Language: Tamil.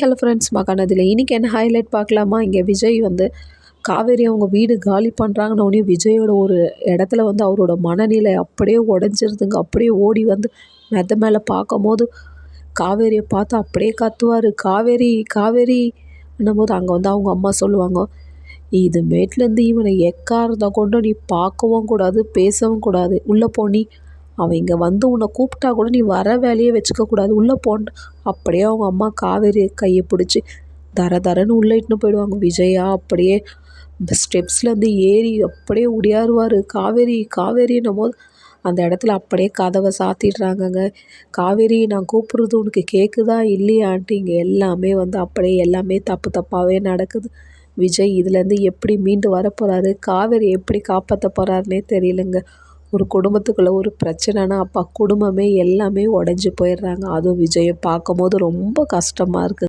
Hello friends மகாநதியில். இன்றைக்கி என்ன ஹைலைட் பார்க்கலாமா? இங்கே விஜய் வந்து காவேரி அவங்க வீடு காலி பண்ணுறாங்கன்னு விஜயோட ஒரு இடத்துல வந்து அவரோட மனநிலை அப்படியே உடஞ்சிருதுங்க. அப்படியே ஓடி வந்து மெத்த மேலே பார்க்கும் போது காவேரியை பார்த்து அப்படியே கத்துவார். காவேரி காவேரி போது அங்கே வந்து அவங்க அம்மா சொல்லுவாங்க இது மேட்லேருந்து இவனை எக்காரத்தை கொண்டு நீ பார்க்கவும் கூடாது பேசவும் கூடாது. உள்ளே போனி அவன் இங்கே வந்து உன்னை கூப்பிட்டா கூட நீ வர வேலையே வச்சுக்கக்கூடாது உள்ளே போன் அப்படியே அவங்க அம்மா காவேரி கையை பிடிச்சி தர தரன்னு உள்ளே இட்டுன்னு போயிடுவாங்க. விஜயா அப்படியே இந்த ஸ்டெப்ஸ்லேருந்து ஏறி அப்படியே உடையாருவார் காவேரி காவேரின்னும் போது அந்த இடத்துல அப்படியே கதவை சாத்திடுறாங்கங்க. காவேரி நான் கூப்பிட்றது உனக்கு கேட்குதா இல்லையான்ட்டு இங்கே எல்லாமே வந்து அப்படியே எல்லாமே தப்பு தப்பாகவே நடக்குது. விஜய் இதுலேருந்து எப்படி மீண்டு வர போகிறாரு காவேரி எப்படி காப்பாற்ற போகிறாருனே தெரியலங்க. ஒரு குடும்பத்துக்குள்ளே ஒரு பிரச்சனைனா அப்பா குடும்பமே எல்லாமே உடஞ்சி போயிடுறாங்க. அதுவும் விஜயை பார்க்கும் போது ரொம்ப கஷ்டமாக இருக்குது